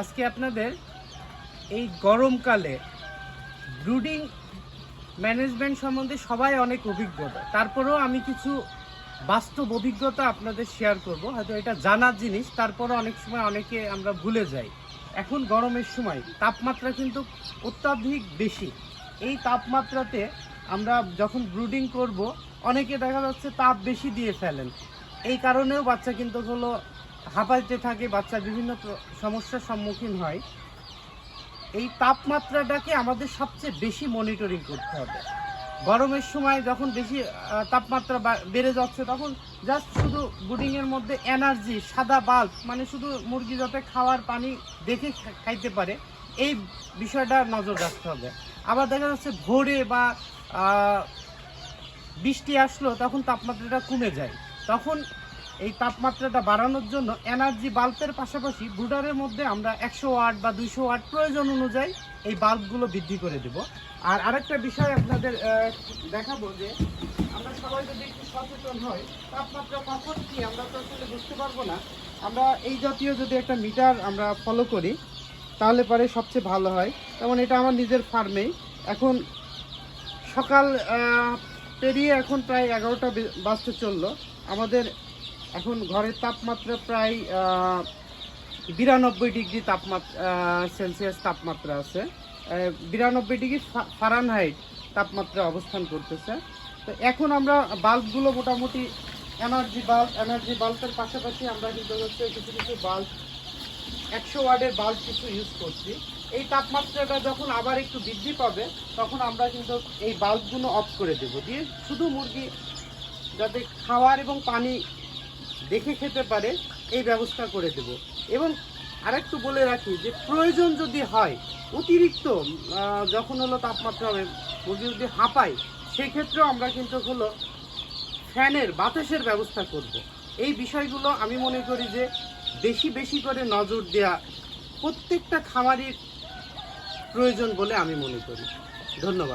আজকে আপনাদের এই গরমকালে ব্রুডিং ম্যানেজমেন্ট সম্বন্ধে সবাই অনেক অভিজ্ঞতা। তারপরেও আমি কিছু বাস্তব অভিজ্ঞতা আপনাদের শেয়ার করব। হয়তো এটা জানার জিনিস তারপরে অনেক সময় অনেকে আমরা ভুলে যাই। এখন গরমের সময় তাপমাত্রা কিন্তু অত্যাধিক বেশি। এই তাপমাত্রাতে আমরা যখন ব্রুডিং করব, অনেকে দেখা যাচ্ছে তাপ বেশি দিয়ে ফেলেন। এই কারণেও বাচ্চা কিন্তু হলো হাঁপাইতে থাকে বাচ্চা বিভিন্ন সমস্যার সম্মুখীন হয়। এই তাপমাত্রাটাকে আমাদের সবচেয়ে বেশি মনিটরিং করতে হবে। গরমের সময় যখন বেশি তাপমাত্রা বেড়ে যাচ্ছে, তখন জাস্ট শুধু বুডিংয়ের মধ্যে এনার্জি সাদা বাল্ব মানে শুধু মুরগি যাতে খাওয়ার পানি দেখে খাইতে পারে, এই বিষয়টা নজর রাখতে হবে। আবার দেখা যাচ্ছে ভোরে বা বৃষ্টি আসলো, তখন তাপমাত্রাটা কমে যায়। তখন এই তাপমাত্রাটা বাড়ানোর জন্য এনার্জি বাল্বের পাশাপাশি ব্রুডারের মধ্যে আমরা একশো ওয়াট বা দুইশো ওয়াট প্রয়োজন অনুযায়ী এই বাল্বগুলো বৃদ্ধি করে দেব। আর আরেকটা বিষয় আপনাদের দেখাবো যে আমরা সবাই যদি একটু সচেতন হই, তাপমাত্রা কখন কি আমরা তো আসলে বুঝতে পারব না। আমরা এই জাতীয় যদি একটা মিটার আমরা ফলো করি, তাহলে পরে সবচেয়ে ভালো হয়। যেমন এটা আমার নিজের ফার্মেই এখন সকাল পেরিয়ে এখন প্রায় এগারোটা বাজতে চলল। আমাদের এখন ঘরের তাপমাত্রা প্রায় বিরানব্বই ডিগ্রি তাপমাত্রা সেলসিয়াস তাপমাত্রা আছে। বিরানব্বই ডিগ্রি ফারানহাইট তাপমাত্রা অবস্থান করতেছে। তো এখন আমরা বাল্বগুলো মোটামুটি এনার্জি বাল্ব, এনার্জি বাল্বের পাশাপাশি আমরা কিন্তু হচ্ছে কিছু কিছু বাল্ব, একশো ওয়ার্ডের বাল্ব কিছু ইউজ করছি। এই তাপমাত্রাটা যখন আবার একটু বৃদ্ধি পাবে, তখন আমরা কিন্তু এই বাল্বগুলো অফ করে দেবো। দিয়ে শুধু মুরগি যাতে খাওয়ার এবং পানি দেখে খেতে পারে, এই ব্যবস্থা করে দেব। এবং আরেকটু বলে রাখি যে, প্রয়োজন যদি হয়, অতিরিক্ত যখন হলো তাপমাত্রা হবে মুরগি যদি হাঁপায়, সেক্ষেত্রেও আমরা কিন্তু হলো ফ্যানের, বাতাসের ব্যবস্থা করব। এই বিষয়গুলো আমি মনে করি যে, বেশি বেশি করে নজর দেয়া প্রত্যেকটা খামারির প্রয়োজন বলে আমি মনে করি। ধন্যবাদ।